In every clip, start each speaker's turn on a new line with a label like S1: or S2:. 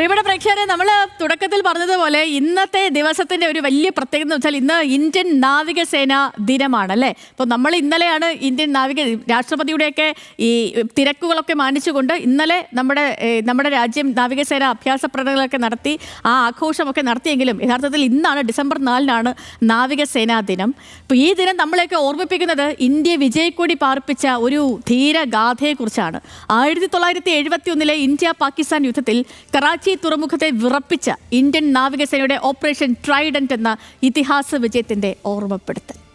S1: പ്രിയപ്പെട്ട പ്രേക്ഷകരെ നമ്മൾ തുടക്കത്തിൽ പറഞ്ഞതുപോലെ ഇന്നത്തെ ദിവസത്തിന്റെ ഒരു വലിയ പ്രത്യേകത എന്ന് വെച്ചാൽ ഇന്ന് ഇന്ത്യൻ നാവികസേന ദിനമാണ് അല്ലേ? അപ്പോൾ നമ്മൾ ഇന്നലെയാണ് ഇന്ത്യൻ നാവിക രാഷ്ട്രപതിയുടെയൊക്കെ ഈ തിരക്കുകളൊക്കെ മാനിച്ചുകൊണ്ട് ഇന്നലെ നമ്മുടെ നമ്മുടെ രാജ്യം നാവികസേന അഭ്യാസ പ്രകടനങ്ങളൊക്കെ നടത്തി ആ ആഘോഷമൊക്കെ നടത്തിയെങ്കിലും യഥാർത്ഥത്തിൽ ഇന്നാണ് ഡിസംബർ നാലിനാണ് നാവികസേനാ ദിനം. അപ്പോൾ ഈ ദിനം നമ്മളെയൊക്കെ ഓർമ്മിപ്പിക്കുന്നത് ഇന്ത്യ വിജയക്കൊടി പാർപ്പിച്ച ഒരു ധീരഗാഥയെക്കുറിച്ചാണ്. ആയിരത്തി തൊള്ളായിരത്തി എഴുപത്തി ഒന്നിലെ ഇന്ത്യ പാകിസ്ഥാൻ യുദ്ധത്തിൽ കറാച്ചി തുറമുഖത്തെ വിറപ്പിച്ച ഇന്ത്യൻ നാവികസേനയുടെ ഓപ്പറേഷൻ ട്രൈഡന്റ് എന്ന ഇതിഹാസ വിജയത്തിന്റെ ഓർമ്മപ്പെടുത്തൽ.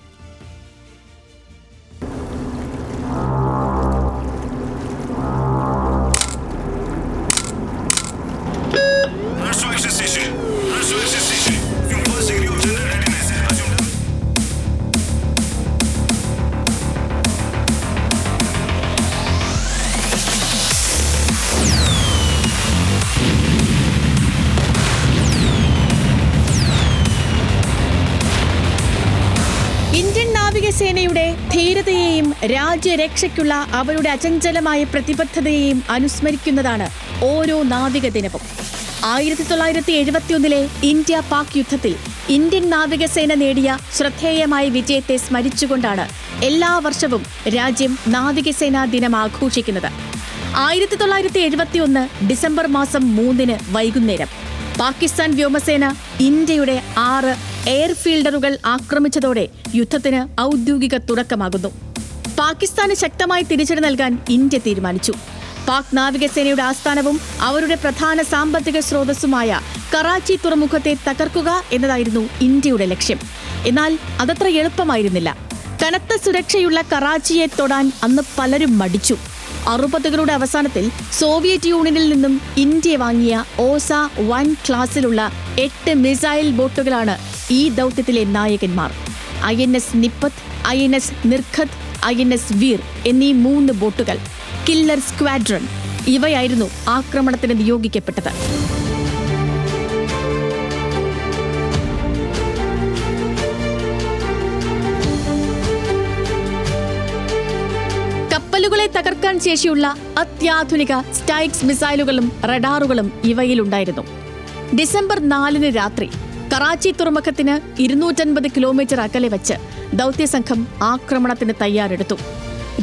S2: നാവികസേനയുടെ ധീരതയെയും രാജ്യരക്ഷയ്ക്കുള്ള അവരുടെ അചഞ്ചലമായ പ്രതിബദ്ധതയെയും അനുസ്മരിക്കുന്നതാണ് ഓരോ നാവിക ദിനവും. ആയിരത്തി തൊള്ളായിരത്തി എഴുപത്തിയൊന്നിലെ ഇന്ത്യ പാക് യുദ്ധത്തിൽ ഇന്ത്യൻ നാവികസേന നേടിയ ശ്രദ്ധേയമായ വിജയത്തെ സ്മരിച്ചുകൊണ്ടാണ് എല്ലാ വർഷവും രാജ്യം നാവികസേനാ ദിനം ആഘോഷിക്കുന്നത്. ആയിരത്തി തൊള്ളായിരത്തി എഴുപത്തിയൊന്ന് ഡിസംബർ മാസം മൂന്നിന് വൈകുന്നേരം പാകിസ്ഥാൻ വ്യോമസേന ഇന്ത്യയുടെ ആറ് എയർഫീൽഡറുകൾ ആക്രമിച്ചതോടെ യുദ്ധത്തിന് ഔദ്യോഗിക തുടക്കമാകുന്നു. പാകിസ്ഥാന് ശക്തമായി തിരിച്ചടി നൽകാൻ ഇന്ത്യ തീരുമാനിച്ചു. പാക് നാവികസേനയുടെ ആസ്ഥാനവും അവരുടെ പ്രധാന സാമ്പത്തിക സ്രോതസ്സുമായ കറാച്ചി തുറമുഖത്തെ തകർക്കുക എന്നതായിരുന്നു ഇന്ത്യയുടെ ലക്ഷ്യം. എന്നാൽ അതത്ര എളുപ്പമായിരുന്നില്ല. കനത്ത സുരക്ഷയുള്ള കറാച്ചിയെ തൊടാൻ അന്ന് പലരും മടിച്ചു. അറുപതുകളുടെ അവസാനത്തിൽ സോവിയറ്റ് യൂണിയനിൽ നിന്നും ഇന്ത്യ വാങ്ങിയ ഓസ വൺ ക്ലാസ്സിലുള്ള എട്ട് മിസൈൽ ബോട്ടുകളാണ് ഈ ദൗത്യത്തിലെ നായകന്മാർ. I N S Nipat I N S Nirghat I N S Veer എന്നീ മൂന്ന് ബോട്ടുകൾ കില്ലർ സ്ക്വാഡ്രൺ ഇവയായിരുന്നു ആക്രമണത്തിന് നിയോഗിക്കപ്പെട്ടത്. ശേഷിയുള്ള അത്യാധുനിക സ്റ്റൈക്സ് മിസൈലുകളും റഡാറുകളും ഇവയിലുണ്ടായിരുന്നു. ഡിസംബർ നാലിന് രാത്രി കറാച്ചി തുറമുഖത്തിന് ഇരുന്നൂറ്റൻപത് കിലോമീറ്റർ അകലെ വെച്ച് ദൗത്യസംഘം ആക്രമണത്തിന് തയ്യാറെടുത്തു.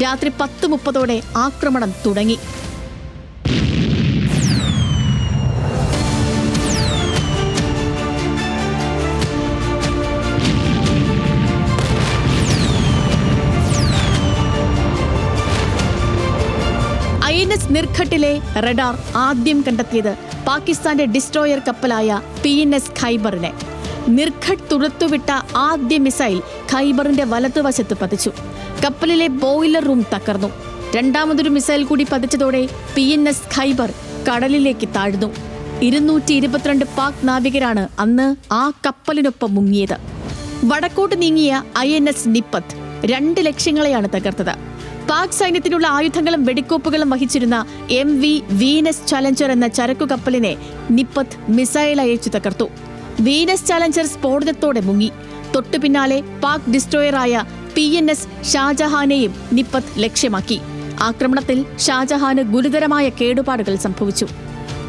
S2: രാത്രി പത്ത് മുപ്പതോടെ ആക്രമണം തുടങ്ങി. ഐ എൻ എസ് നിർഘട്ടിലെ റഡാർ ആദ്യം കണ്ടെത്തിയത് പാകിസ്ഥാന്റെ ഡിസ്ട്രോയർ കപ്പലായ പി എൻ എസ് ഖൈബറിനെ നിർഘട്ട് തുറത്തുവിട്ട ആദ്യ മിസൈൽ ഖൈബറിന്റെ വലതുവശത്ത് പതിച്ചു. കപ്പലിലെ ബോയിലർ റൂം തകർന്നു. രണ്ടാമതൊരു മിസൈൽ കൂടി പതിച്ചതോടെ പി എൻ എസ് ഖൈബർ കടലിലേക്ക് താഴ്ന്നു. ഇരുന്നൂറ്റി ഇരുപത്തിരണ്ട് പാക് നാവികരാണ് അന്ന് ആ കപ്പലിനൊപ്പം മുങ്ങിയത്. വടക്കോട്ട് നീങ്ങിയ ഐ എൻ എസ് നിപ്പത്ത് രണ്ട് ലക്ഷ്യങ്ങളെയാണ് തകർത്തത്. പാക് സൈന്യത്തിനുള്ള ആയുധങ്ങളും വെടിക്കോപ്പുകളും വഹിച്ചിരുന്ന എം വി വീനസ് ചലഞ്ചർ എന്ന ചരക്കു കപ്പലിനെ നിപ്പത്ത് മിസൈൽ അയച്ചു തകർത്തു. വീനസ് ചലഞ്ചർ സ്ഫോടനത്തോടെ മുങ്ങി. തൊട്ടു പിന്നാലെ പാക് ഡിസ്ട്രോയറായ പി എൻ എസ് ഷാജഹാനെയും നിപ്പത്ത് ലക്ഷ്യമാക്കി. ആക്രമണത്തിൽ ഷാജഹാന് ഗുരുതരമായ കേടുപാടുകൾ സംഭവിച്ചു.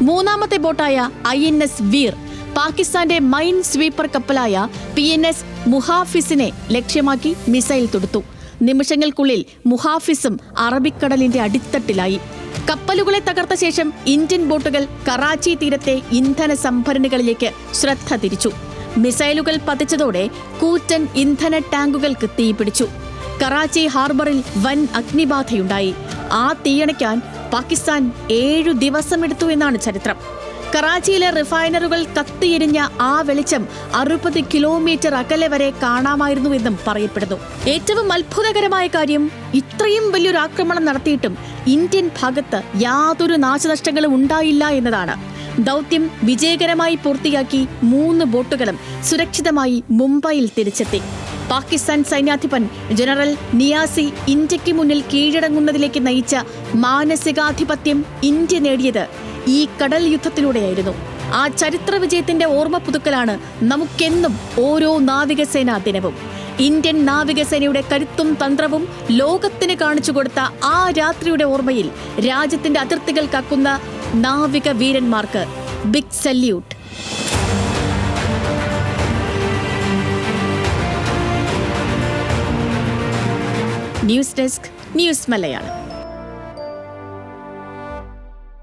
S2: മൂന്നാമത്തെ ബോട്ടായ ഐ എൻ എസ് വീർ പാകിസ്ഥാന്റെ മൈൻ സ്വീപ്പർ കപ്പലായ പി എൻ എസ് മുഹാഫിസിനെ ലക്ഷ്യമാക്കി മിസൈൽ തൊടുത്തു. നിമിഷങ്ങൾക്കുള്ളിൽ മുഹാഫിസും അറബിക്കടലിന്റെ അടിത്തട്ടിലായി. കപ്പലുകളെ തകർത്ത ശേഷം ഇന്ത്യൻ ബോട്ടുകൾ കറാച്ചി തീരത്തെ ഇന്ധന സംഭരണികളിലേക്ക് ശ്രദ്ധ തിരിച്ചു. മിസൈലുകൾ പതിച്ചതോടെ കൂറ്റൻ ഇന്ധന ടാങ്കുകൾക്ക് തീപിടിച്ചു കറാച്ചി ഹാർബറിൽ വൻ അഗ്നിബാധയുണ്ടായി. ആ തീയണയ്ക്കാൻ പാകിസ്ഥാൻ ഏഴു ദിവസമെടുത്തു എന്നാണ് ചരിത്രം. കറാച്ചിയിലെ റിഫൈനറുകൾ കത്തിയെരിഞ്ഞ ആ വെളിച്ചം അറുപത് കിലോമീറ്റർ അകലെ വരെ കാണാമായിരുന്നുവെന്നും പറയപ്പെടുന്നു. ഏറ്റവും അത്ഭുതകരമായ കാര്യം ഇത്രയും വലിയൊരു ആക്രമണം നടത്തിയിട്ടും ഇന്ത്യൻ ഭാഗത്ത് യാതൊരു നാശനഷ്ടങ്ങളും ഉണ്ടായില്ല എന്നതാണ്. ദൗത്യം വിജയകരമായി പൂർത്തിയാക്കി മൂന്ന് ബോട്ടുകളും സുരക്ഷിതമായി മുംബൈയിൽ തിരിച്ചെത്തി. പാകിസ്ഥാൻ സൈന്യാധിപൻ ജനറൽ നിയാസി ഇന്ത്യയ്ക്ക് മുന്നിൽ കീഴടങ്ങുന്നതിലേക്ക് നയിച്ച മാനസികാധിപത്യം ഇന്ത്യ നേടിയത് ഈ കടൽ യുദ്ധത്തിലൂടെയായിരുന്നു ആ ചരിത്ര വിജയത്തിന്റെ ഓർമ്മ പുതുക്കലാണ് നമുക്കെന്നും ഓരോ നാവികസേനാ ദിനവും. ഇന്ത്യൻ നാവികസേനയുടെ കരുത്തും തന്ത്രവും ലോകത്തിന് കാണിച്ചു കൊടുത്ത ആ രാത്രിയുടെ ഓർമ്മയിൽ രാജ്യത്തിന്റെ അതിർത്തികൾ കാക്കുന്ന നാവിക വീരന്മാർക്ക് big salute news desk news Malayalam.